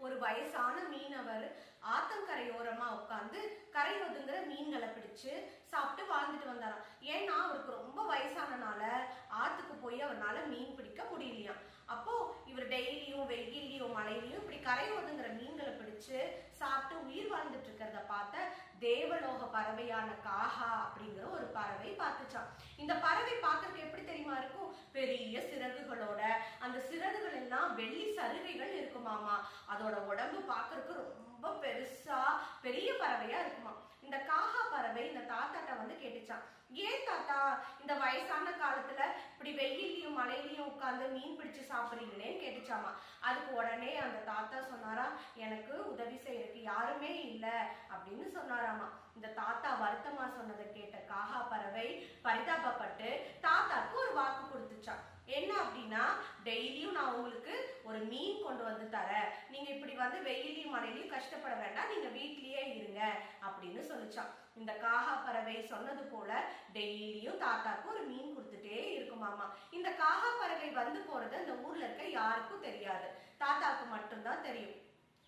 ஒரு வயசான மீனவர் ஆத்தங்கரையோரமா உட்காந்து கரை ஒதுங்குற மீன்களை பிடிச்சு சாப்பிட்டு வாழ்ந்துட்டு வந்தாராம். ஏன்னா அவருக்கு ரொம்ப வயசானனால ஆத்துக்கு போய் அவர்னால மீன் பிடிக்க முடியலையாம். அப்போ இவர் டெய்லியும் வெயிலையும் மழையிலையும் இப்படி கரை ஒதுங்குற மீன்களை பிடிச்சு சாப்பிட்டு உயிர் வாழ்ந்துட்டு இருக்கிறத பார்த்த தேவலோக பறவையான காஹா அப்படிங்கிற ஒரு பறவை பார்த்துச்சான் இந்த பறவை பார்க்கறதுக்கு எப்படி தெரியுமா இருக்கும்? பெரிய சிறகுகளோட அந்த சிறகுகள் எல்லாம் வெள்ளி சருகைகள் இருக்குமாமா அதோட உடம்பு பார்க்கறதுக்கு ரொம்ப பெருசா பெரிய பறவையா இருக்குமா இந்த காகா பறவை இந்த தாத்தாட்ட வந்து கேட்டுச்சான் ஏன் தாத்தா இந்த வயசான காலத்துல இப்படி வெயிலையும் மழையிலையும் உட்கார்ந்து மீன் பிடிச்சு சாப்பிடுறீங்களேன்னு கேட்டுச்சாமா அதுக்கு உடனே அந்த தாத்தா சொன்னாரா எனக்கு உதவி செய்யறதுக்கு யாருமே இல்லை அப்படின்னு சொன்னாராமா இந்த தாத்தா வருத்தமா சொன்னதை கேட்ட காகா பறவை பரிதாபப்பட்டு தாத்தாக்கு ஒரு வாக்கு கொடுத்துச்சான் என்ன அப்படின்னா டெய்லியும் நான் உங்களுக்கு ஒரு மீன் கொண்டு வந்து தரேன். நீங்க இப்படி வந்து வெயிலையும் மழையிலையும் கஷ்டப்பட வேண்டாம். நீங்க வீட்லயே இருங்க அப்படின்னு சொல்லிச்சான். இந்த காகா பறவை சொன்னது போல டெய்லியும் தாத்தாக்கு ஒரு மீன் கொடுத்துட்டே இருக்குமாமா இந்த காகா பறவை வந்து போறது அந்த ஊர்ல இருக்க யாருக்கும் தெரியாது. தாத்தாக்கு மட்டும்தான் தெரியும்.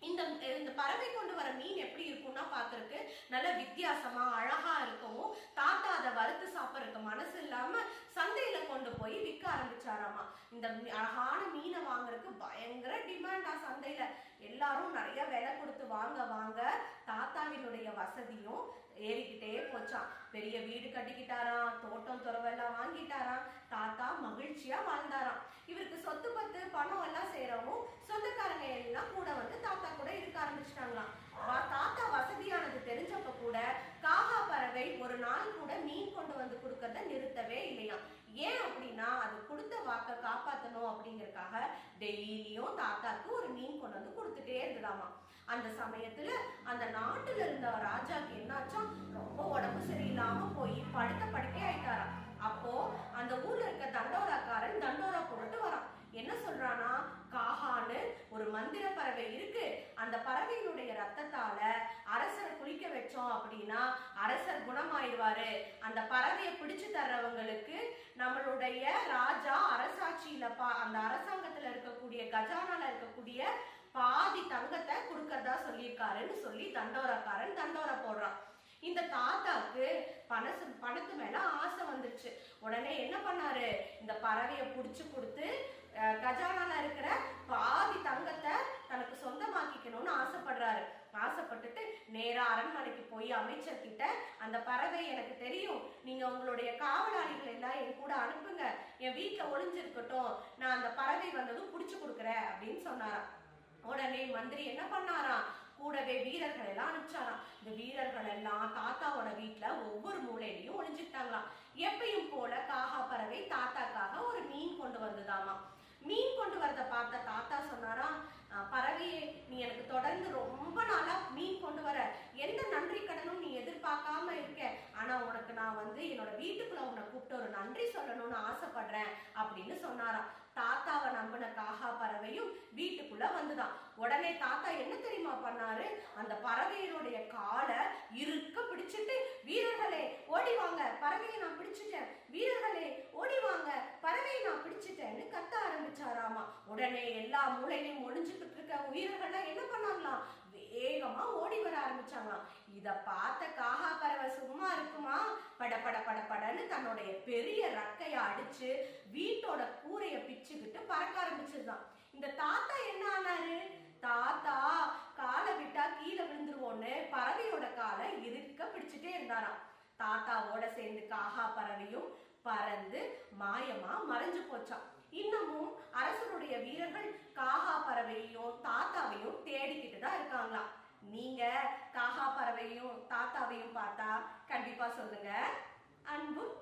இந்த இந்த பறவை கொண்டு வர மீன் எப்படி இருக்கும்னா பாக்குறதுக்கு நல்ல வித்தியாசமா அழகா இருக்கவும் தாத்தா அதை வறுத்து சாப்பிட்றதுக்கு மனசு இல்லாம போய் விற்க ஆரம்பிச்சாராமா. இந்த மீ- அழகான மீனை வாங்குறதுக்கு பயங்கர டிமாண்டா சந்தையில. எல்லாரும் நிறைய விலை கொடுத்து வாங்க வாங்க தாத்தாவினுடைய வசதியும் ஏறிக்கிட்டே போச்சான் பெரிய வீடு கட்டிக்கிட்டாராம் தோட்டம் துறவெல்லாம் வாங்கிட்டாராம். தாத்தா மகிழ்ச்சியா வாழ்ந்தாராம். இவருக்கு சொத்து பத்து பணம் எல்லாம் செய்யறவும் சொந்தக்காரங்க எல்லாம் கூட வந்து தாத்தா கூட இருக்க ஆரம்பிச்சிட்டாங்களாம். தாத்தா வசதியானது தெரிஞ்சப்ப கூட காகா பறவை ஒரு நாள் கூட மீன் கொண்டு வந்து கொடுக்கறத நிறுத்தவே இல்லையாம். ஏன் அப்படின்னா அது கொடுத்த வாக்கை காப்பாற்றணும் அப்படிங்கறக்காக டெய்லியும் தாத்தாக்கு ஒரு மீன் கொண்டு வந்து கொடுத்துட்டே இருந்ததாமா அந்த சமயத்துல அந்த நாட்டுல இருந்த ராஜாக்கு என்னாச்சா ரொம்ப உடம்பு சரியில்லாம போய் படுத்த படுக்கே ஆயிட்டாராம். அப்போ அந்த ஊர்ல இருக்க தண்டோராக்காரன் தண்டோரா போட்டு வரான். என்ன சொல்றானா காஹான்னு ஒரு மந்திர பறவை இருக்கு. அந்த பறவையினுடைய ரத்தத்தால அரசரை குளிக்க வச்சோம் அப்படின்னா அரசர் குணம் குணமாயிடுவாரு அந்த பறவையை பிடிச்சு தர்றவங்களுக்கு நம்மளுடைய ராஜா அரசாட்சியில பா அந்த அரசாங்கத்துல இருக்கக்கூடிய கஜானால இருக்கக்கூடிய பாதி தங்கத்தை கொடுக்கறதா சொல்லியிருக்காருன்னு சொல்லி தண்டோரக்காரன் தண்டோர போடுறான். இந்த தாத்தாக்கு பணசு பணத்து மேல ஆசை வந்துருச்சு. உடனே என்ன பண்ணாரு? இந்த பறவையை புடிச்சு கொடுத்து கஜானால இருக்கிற பாதி தங்கத்தை தனக்கு சொந்தமாக்கிக்கணும்னு ஆசைப்படுறாரு. ஆசைப்பட்டுட்டு நேரா அரண்மனைக்கு போய் அமைச்சர் கிட்ட அந்த பறவை எனக்கு தெரியும். நீங்க உங்களுடைய காவலாளிகள் எல்லாம் என் கூட அனுப்புங்க. என் வீட்டுல ஒளிஞ்சிருக்கட்டும். நான் அந்த பறவை வந்ததும் புடிச்சு கொடுக்குறேன் அப்படின்னு சொன்னாராம். உடனே மந்திரி என்ன பண்ணாராம்? கூடவே வீரர்கள் எல்லாம் அனுப்பிச்சாராம். இந்த வீரர்கள் எல்லாம் தாத்தாவோட வீட்டுல ஒவ்வொரு மூலையிலையும் ஒளிஞ்சுக்கிட்டாங்களாம் எப்பயும் போல காகா பறவை தாத்தாக்காக ஒரு மீன் கொண்டு வந்ததாமா மீன் கொண்டு வரத பார்த்த தாத்தா சொன்னாராம் பறவையே நீ எனக்கு தொடர்ந்து ரொம்ப நாளா மீன் கொண்டு வர. எந்த நன்றி கடனும் நீ எதிர்பார்க்காம இருக்க ஆனா உனக்கு நான் வந்து என்னோட வீட்டுக்குள்ள உன்னை கூப்பிட்டு ஒரு நன்றி சொல்லணும்னு ஆசைப்படுறேன் அப்படின்னு சொன்னாராம் தாத்தாவை நம்பின காகா பறவையும் வீட்டுக்குள்ள வந்துதான். உடனே தாத்தா என்ன தெரியுமா பண்ணாரு? அந்த பறவையினுடைய காலை இருக்க பிடிச்சிட்டு வீரர்களே ஓடி வாங்க பறவையை நான் பிடிச்சிட்டேன். வீரர்களே ஓடி வாங்க பறவையை நான் பிடிச்சிட்டேன்னு கத்த ஆரம்பிச்சாராமா. உடனே எல்லா மூலையிலையும் ஒளிஞ்சுக்கிட்டு இருக்க வீரர்கள்லாம் என்ன பண்ணாங்களாம்? வேகமா ஓடி வர ஆரம்பிச்சாங்களாம். இத பார்த்த காகா பறவை சும்மா இருக்குமா? பட பட பட படன்னு தன்னுடைய பெரிய ரக்கைய அடிச்சு வீட்டோட கூரைய பிச்சுக்கிட்டு பறக்க ஆரம்பிச்சிருந்தான் இந்த தாத்தா என்ன ஆனாரு? தாத்தா காலை விட்டா கீழே விழுந்துருவோன்னு பறவையோட காலை இருக்க பிடிச்சிட்டே இருந்தாராம். தாத்தாவோட சேர்ந்து காகா பறவையும் பறந்து மாயமா மறைஞ்சு போச்சாம். இன்னமும் அரசனுடைய வீரர்கள் காகா பறவையையும் தாத்தாவையும் தேடிக்கிட்டு தான் இருக்காங்களாம் நீங்க காகா பறவையும் தாத்தாவையும் பார்த்தா கண்டிப்பா சொல்லுங்க. அன்பும்